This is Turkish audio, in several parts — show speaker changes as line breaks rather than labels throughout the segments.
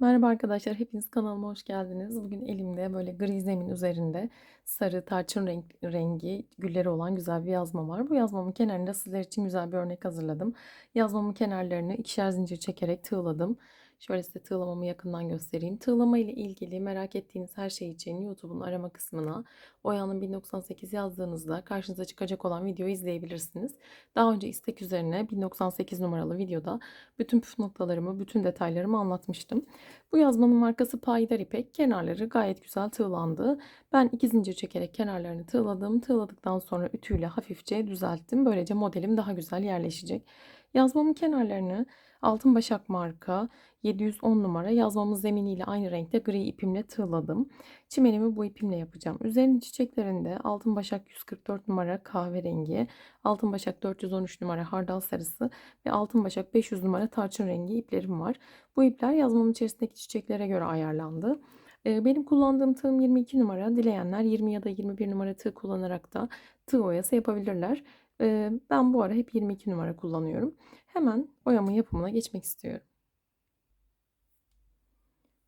Merhaba arkadaşlar, hepiniz kanalıma hoş geldiniz. Bugün elimde böyle gri zemin üzerinde sarı tarçın renk, rengi gülleri olan güzel bir yazma var. Bu yazmamın kenarında sizler için güzel bir örnek hazırladım. Yazmamın kenarlarını ikişer zincir çekerek tığladım. Şöyle size tığlamamı yakından göstereyim. Tığlama ile ilgili merak ettiğiniz her şey için YouTube'un arama kısmına Oya'nın 1098 yazdığınızda karşınıza çıkacak olan videoyu izleyebilirsiniz. Daha önce istek üzerine 1098 numaralı videoda bütün püf noktalarımı, bütün detaylarımı anlatmıştım. Bu yazmanın markası Payidar İpek. Kenarları gayet güzel tığlandı. Ben iki zincir çekerek kenarlarını tığladım. Tığladıktan sonra ütüyle hafifçe düzelttim. Böylece modelim daha güzel yerleşecek. Yazmamın kenarlarını Altın Başak marka 710 numara yazmamın zeminiyle aynı renkte gri ipimle tığladım. Çimenimi bu ipimle yapacağım. Üzerinin çiçeklerinde Altın Başak 144 numara kahverengi, Altın Başak 413 numara hardal sarısı ve Altın Başak 500 numara tarçın rengi iplerim var. Bu ipler yazmamın içerisindeki çiçeklere göre ayarlandı. Ee, benim kullandığım tığım 22 numara. Dileyenler 20 ya da 21 numara tığ kullanarak da tığ oyası yapabilirler. Ben bu ara hep 22 numara kullanıyorum. Hemen oyamın yapımına geçmek istiyorum.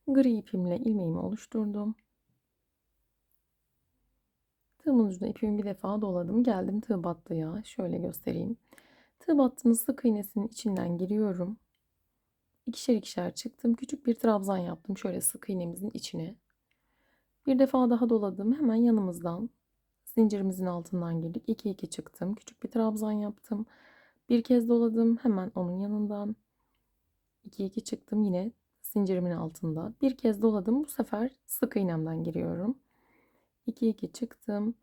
Gri ipimle ilmeğimi oluşturdum. Tığımın ucuna ipimi bir defa doladım. Geldim tığ battıya. Şöyle göstereyim. Tığ battının sık iğnesinin içinden giriyorum. İkişer ikişer çıktım. Küçük bir trabzan yaptım. Şöyle sık iğnemizin içine. Bir defa daha doladım. Hemen yanımızdan zincirimizin altından girdik. 2 2 çıktım. Küçük bir trabzan yaptım. Bir kez doladım. Hemen onun yanından 2 2 çıktım. Yine zincirimin altında. Bir kez doladım. Bu sefer sık iğnemden giriyorum. 2 2 çıktım.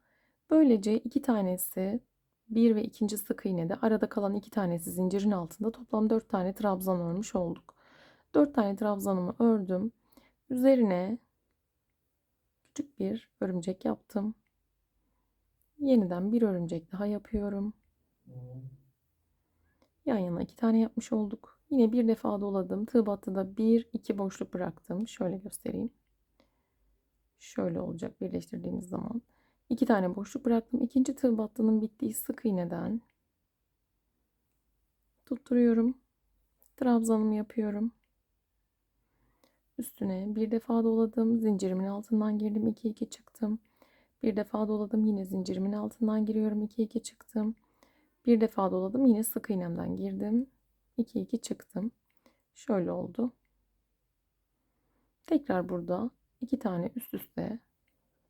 Böylece iki tanesi bir ve ikinci sık iğnede arada kalan iki tanesi zincirin altında toplam 4 tane trabzan örmüş olduk. 4 tane trabzanımı ördüm. Üzerine küçük bir örümcek yaptım. Yeniden bir örümcek daha yapıyorum. Yan yana iki tane yapmış olduk. Yine bir defa doladım. Tığ battıda bir iki boşluk bıraktım. Şöyle göstereyim. Şöyle olacak birleştirdiğimiz zaman. iki tane boşluk bıraktım. İkinci tığ battının bittiği sık iğneden tutturuyorum. Trabzanımı yapıyorum. Üstüne bir defa doladım. Zincirimin altından girdim. 2 2 çıktım. Bir defa doladım. Yine zincirimin altından giriyorum. 2 2 çıktım. Bir defa doladım. Yine sık iğnemden girdim. 2 2 çıktım. Şöyle oldu. Tekrar burada iki tane üst üste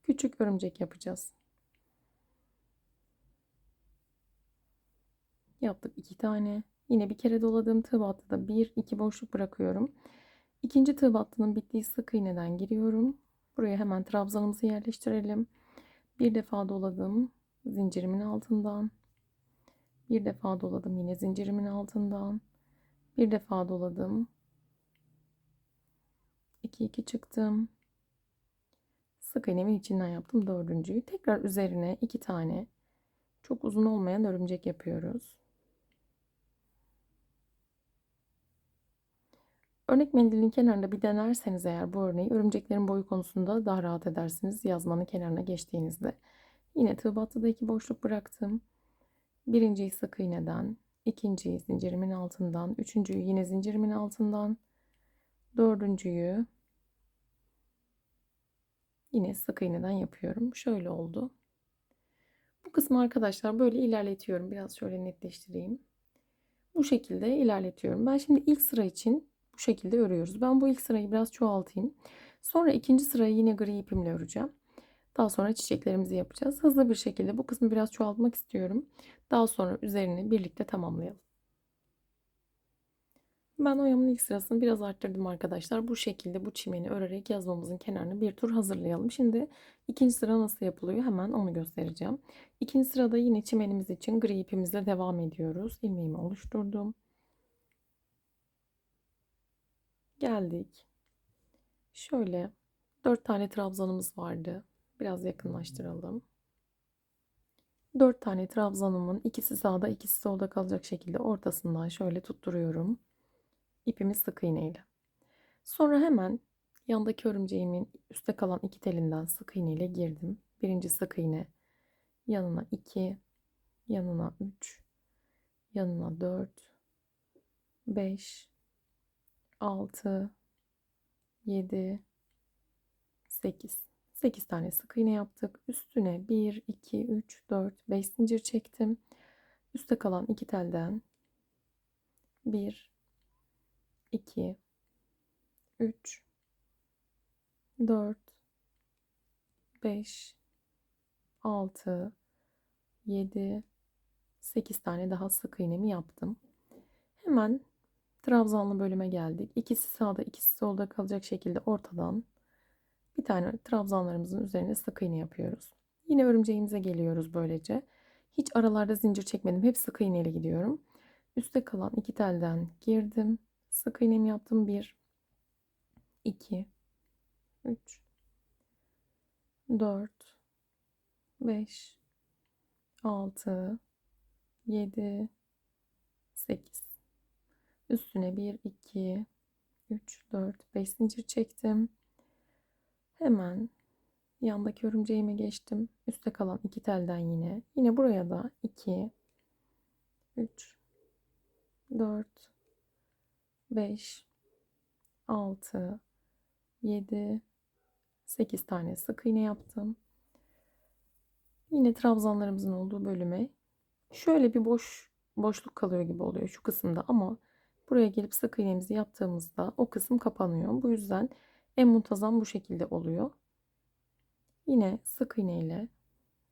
küçük örümcek yapacağız. Yaptık iki tane. Yine bir kere doladığım tığ battıda bir iki boşluk bırakıyorum. İkinci tığ battının bittiği sık iğneden giriyorum. Buraya hemen trabzanımızı yerleştirelim. Bir defa doladım zincirimin altından. Bir defa doladım yine zincirimin altından. Bir defa doladım. 2 2 çıktım. Sık iğnemin içinden yaptım dördüncüyü. Tekrar üzerine iki tane çok uzun olmayan örümcek yapıyoruz. Örnek mendilin kenarında bir denerseniz eğer bu örneği örümceklerin boyu konusunda daha rahat edersiniz yazmanın kenarına geçtiğinizde. Yine tığ battıda iki boşluk bıraktım. Birinciyi sık iğneden, ikinciyi zincirimin altından, üçüncüyü yine zincirimin altından, dördüncüyü yine sık iğneden yapıyorum. Şöyle oldu. Bu kısmı arkadaşlar böyle ilerletiyorum. Biraz şöyle netleştireyim. Bu şekilde ilerletiyorum. Ben şimdi ilk sıra için bu şekilde örüyoruz. Ben bu ilk sırayı biraz çoğaltayım. Sonra ikinci sırayı yine gri ipimle öreceğim. Daha sonra çiçeklerimizi yapacağız. Hızlı bir şekilde bu kısmı biraz çoğaltmak istiyorum. Daha sonra üzerini birlikte tamamlayalım. Ben oyamın ilk sırasını biraz arttırdım arkadaşlar. Bu şekilde bu çimeni örerek yazmamızın kenarını bir tur hazırlayalım. Şimdi ikinci sıra nasıl yapılıyor hemen onu göstereceğim. İkinci sırada yine çimenimiz için gri ipimizle devam ediyoruz. İlmeğimi oluşturdum. Geldik. Şöyle 4 tane trabzanımız vardı. Biraz yakınlaştıralım. 4 tane trabzanımın ikisi sağda ikisi solda kalacak şekilde ortasından şöyle tutturuyorum. İpimi sık iğneyle. Sonra hemen yandaki örümceğimin üstte kalan iki telinden sık iğne ile girdim. Birinci sık iğne yanına 2, yanına 3, yanına 4, 5, 6, 7, 8. 8 tane sık iğne yaptık. Üstüne 1, 2, 3, 4, 5 zincir çektim. Üste kalan iki telden 1, 2, 3, 4, 5, 6, 7, 8 tane daha sık iğnemi yaptım. Hemen trabzanlı bölüme geldik. İkisi sağda, ikisi solda kalacak şekilde ortadan bir tane trabzanlarımızın üzerine sık iğne yapıyoruz. Yine örümceğimize geliyoruz böylece. Hiç aralarda zincir çekmedim. Hep sık iğne ile gidiyorum. Üste kalan iki telden girdim. Sık iğnemi yaptım. 1 2 3 4 5 6 7 8 Üstüne 1 2 3 4 5 zincir çektim. Hemen yandaki örümceğime geçtim. Üste kalan iki telden yine. Yine buraya da 2 3 4 5 6 7 8 tane sık iğne yaptım. Yine trabzanlarımızın olduğu bölüme şöyle bir boş boşluk kalıyor gibi oluyor şu kısımda ama buraya gelip sık iğnemizi yaptığımızda o kısım kapanıyor. Bu yüzden en muntazam bu şekilde oluyor. Yine sık iğne ile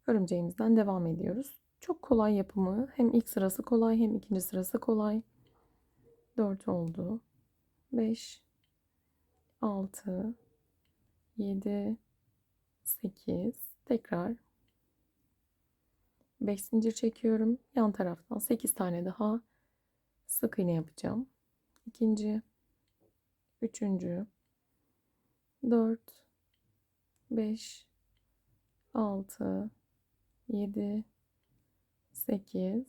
örümceğimizden devam ediyoruz. Çok kolay yapımı. Hem ilk sırası kolay hem ikinci sırası kolay. 4 oldu. 5 6 7 8 tekrar 5 zincir çekiyorum. Yan taraftan 8 tane daha sık iğne yapacağım. İkinci, üçüncü, 4 5 6 7 8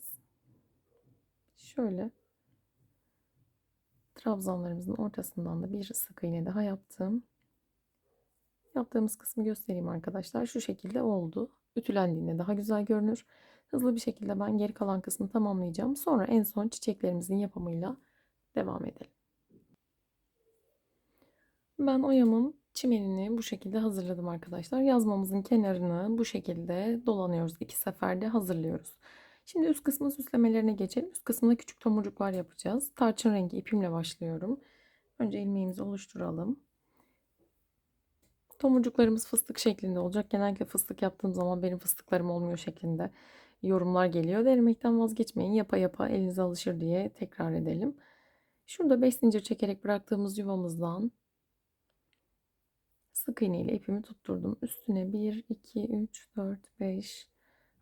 şöyle trabzanlarımızın ortasından da bir sık iğne daha yaptım. Yaptığımız kısmı göstereyim arkadaşlar. Şu şekilde oldu. Ütülendiğinde daha güzel görünür. Hızlı bir şekilde ben geri kalan kısmı tamamlayacağım. Sonra en son çiçeklerimizin yapımıyla devam edelim. Ben oyamın çimenini bu şekilde hazırladım arkadaşlar. Yazmamızın kenarını bu şekilde dolanıyoruz. iki seferde hazırlıyoruz. Şimdi üst kısmın süslemelerine geçelim. Üst kısmında küçük tomurcuklar yapacağız. Tarçın rengi ipimle başlıyorum. Önce ilmeğimizi oluşturalım. Tomurcuklarımız fıstık şeklinde olacak. Genellikle fıstık yaptığım zaman benim fıstıklarım olmuyor şeklinde yorumlar geliyor. Denemekten vazgeçmeyin. Yapa yapa elinize alışır diye tekrar edelim. Şurada 5 zincir çekerek bıraktığımız yuvamızdan sık iğne ile ipimi tutturdum. Üstüne 1, 2, 3, 4, 5,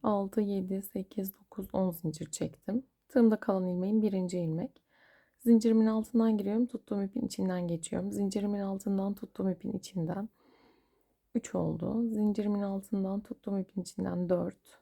6, 7, 8, 9, 10 zincir çektim. Tığımda kalan ilmeğim birinci ilmek. Zincirimin altından giriyorum. Tuttuğum ipin içinden geçiyorum. Zincirimin altından tuttuğum ipin içinden 3 oldu. Zincirimin altından tuttuğum ipin içinden 4,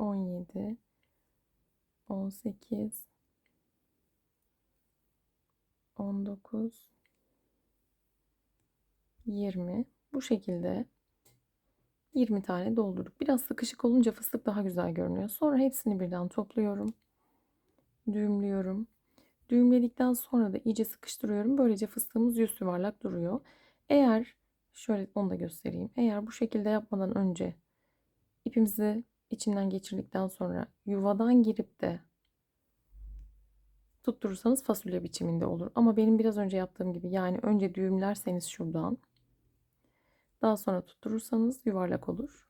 17, 18, 19, 20 bu şekilde 20 tane doldurduk. Biraz sıkışık olunca fıstık daha güzel görünüyor. Sonra hepsini birden topluyorum. Düğümlüyorum. Düğümledikten sonra da iyice sıkıştırıyorum. Böylece fıstığımız yüz yuvarlak duruyor. Eğer şöyle onu da göstereyim. Eğer bu şekilde yapmadan önce ipimizi içinden geçirdikten sonra yuvadan girip de tutturursanız fasulye biçiminde olur. Ama benim biraz önce yaptığım gibi yani önce düğümlerseniz şuradan daha sonra tutturursanız yuvarlak olur.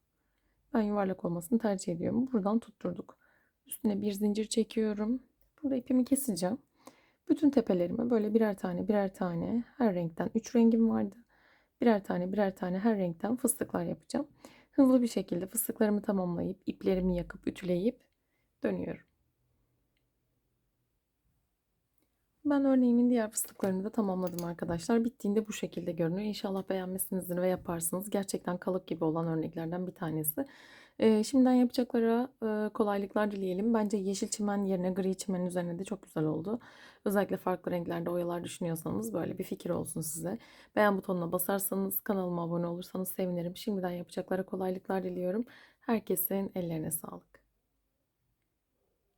Ben yuvarlak olmasını tercih ediyorum. Buradan tutturduk. Üstüne bir zincir çekiyorum. Burada ipimi keseceğim. Bütün tepelerime böyle birer tane birer tane her renkten 3 rengim vardı. Birer tane birer tane her renkten fıstıklar yapacağım. Hızlı bir şekilde fıstıklarımı tamamlayıp iplerimi yakıp ütüleyip dönüyorum. Ben örneğimin diğer fıstıklarını da tamamladım arkadaşlar. Bittiğinde bu şekilde görünüyor. İnşallah beğenmişsinizdir ve yaparsınız. Gerçekten kalıp gibi olan örneklerden bir tanesi. Ee, şimdiden yapacaklara e, kolaylıklar dileyelim. Bence yeşil çimen yerine gri çimenin üzerine de çok güzel oldu. Özellikle farklı renklerde oyalar düşünüyorsanız böyle bir fikir olsun size. Beğen butonuna basarsanız, kanalıma abone olursanız sevinirim. Şimdiden yapacaklara kolaylıklar diliyorum. Herkesin ellerine sağlık.